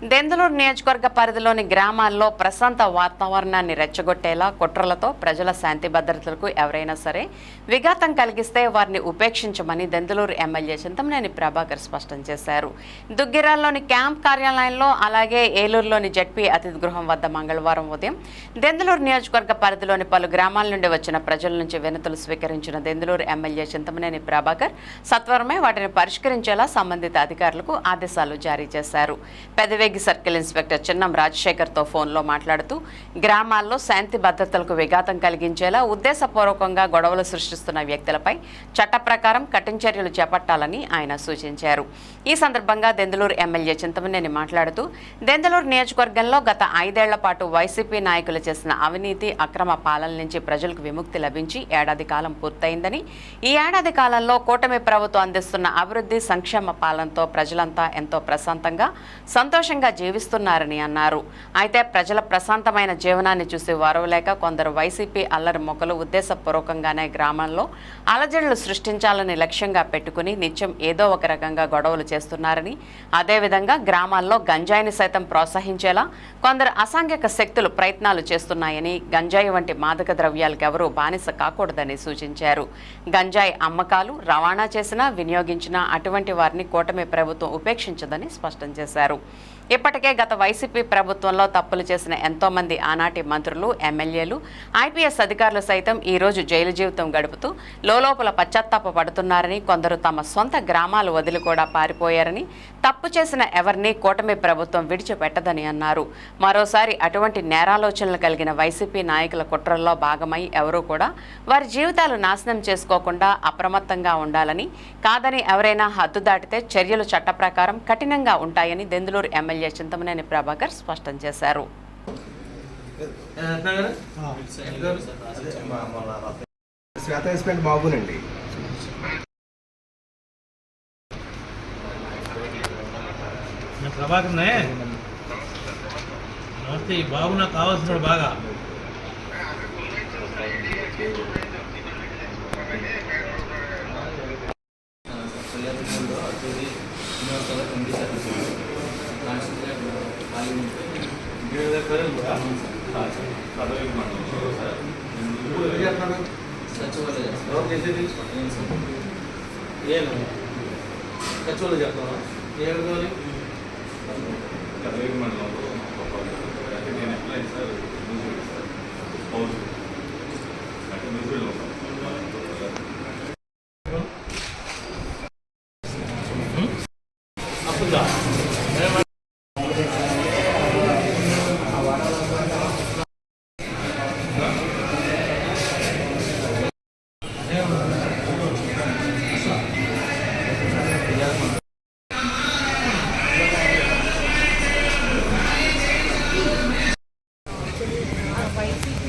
దెందులూరు నియోజకవర్గ పరిధిలోని గ్రామాల్లో ప్రశాంత వాతావరణాన్ని రెచ్చగొట్టేలా కుట్రలతో ప్రజల శాంతి భద్రతలకు ఎవరైనా సరే విఘాతం కలిగిస్తే వారిని ఉపేక్షించమని దెందులూరు ఎమ్మెల్యే చింతమనేని ప్రభాకర్ స్పష్టం చేశారు. దుగ్గిరాల్లోని క్యాంప్ కార్యాలయంలో అలాగే ఏలూరులోని జడ్పీ అతిథి గృహం వద్ద మంగళవారం ఉదయం దెందులూరు నియోజకవర్గ పరిధిలోని పలు గ్రామాల నుండి వచ్చిన ప్రజల నుంచి వినతులు స్వీకరించిన దెందులూరు ఎమ్మెల్యే చింతమనేని ప్రభాకర్ సత్వరమే వాటిని పరిష్కరించేలా సంబంధిత అధికారులకు ఆదేశాలు జారీ చేశారు. పెదవేగి సర్కిల్ ఇన్స్పెక్టర్ చిన్నం రాజశేఖర్తో ఫోన్లో మాట్లాడుతూ గ్రామాల్లో శాంతి భద్రతలకు విఘాతం కలిగించేలా ఉద్దేశపూర్వకంగా గొడవలు సృష్టిస్తున్న వ్యక్తులపై చట్ట ప్రకారం కఠిన చర్యలు చేపట్టాలని ఆయన సూచించారు. ఈ సందర్భంగా దెందులూరు ఎమ్మెల్యే చింతమనేని మాట్లాడుతూ దెందులూరు నియోజకవర్గంలో గత ఐదేళ్ళ పాటు వైసీపీ నాయకులు చేసిన అవినీతి అక్రమ పాలన నుంచి ప్రజలకు విముక్తి లభించి ఏడాది కాలం పూర్తయిందని ఈ ఏడాది కాలంలో కూటమి ప్రభుత్వం అందిస్తున్న అభివృద్ధి సంక్షేమ పాలనతో ప్రజలంతా ఎంతో ప్రశాంతంగా సంతోషంగా జీవిస్తున్నారని అన్నారు. అయితే ప్రజల ప్రశాంతమైన జీవనాన్ని చూసి వరవలేక కొందరు వైసీపీ అల్లరి మొక్కలు ఉద్దేశపూర్వకంగానే గ్రామంలో అలజడులు సృష్టించాలని లక్ష్యంగా పెట్టుకుని నిత్యం ఏదో ఒక రకంగా గొడవలు చేస్తున్నారని అదేవిధంగా గ్రామాల్లో గంజాయిని సైతం ప్రోత్సహించేలా కొందరు అసాంఘిక శక్తులు ప్రయత్నాలు చేస్తున్నాయని గంజాయి వంటి మాదక ద్రవ్యాలకు ఎవరూ బానిస కాకూడదని సూచించారు. గంజాయి అమ్మకాలు రవాణా చేసినా వినియోగించినా అటువంటి వారిని కూటమి ప్రభుత్వం ఉపేక్షించదని స్పష్టం చేశారు. ఇప్పటికే గత వైసీపీ ప్రభుత్వంలో తప్పులు చేసిన ఎంతో మంది ఆనాటి మంత్రులు ఎమ్మెల్యేలు ఐపీఎస్ అధికారులు సైతం ఈ రోజు జైలు జీవితం గడుపుతూ లోలోపల పశ్చాత్తాప పడుతున్నారని కొందరు తమ సొంత గ్రామాలు వదిలి కూడా పారిపోయారని తప్పు చేసిన ఎవరిని కూటమి ప్రభుత్వం విడిచిపెట్టదని అన్నారు. మరోసారి అటువంటి నేరాలోచనలు కలిగిన వైసీపీ నాయకుల కుట్రల్లో భాగమై ఎవరూ కూడా వారి జీవితాలు నాశనం చేసుకోకుండా అప్రమత్తంగా ఉండాలని కాదని ఎవరైనా హద్దు దాటితే చర్యలు చట్ట ప్రకారం కఠినంగా ఉంటాయని దెందులూరు ఎమ్మెల్యే చింతమనేని ప్రభాకర్ స్పష్టం చేశారు. శ్వేత హస్బెండ్ బాబునండి ప్రభాకర్నే నమస్తే ఈ బాబు నాకు కావాల్సినాడు బాగా ಏನು ఖర్చులు చెప్తావా ఏడు కావాలి కదలిక మండలంలో అంటే నేను ఎట్లా సార్ హౌస్ అంటే నూజివీడులో అప్పుదా వైసీపీ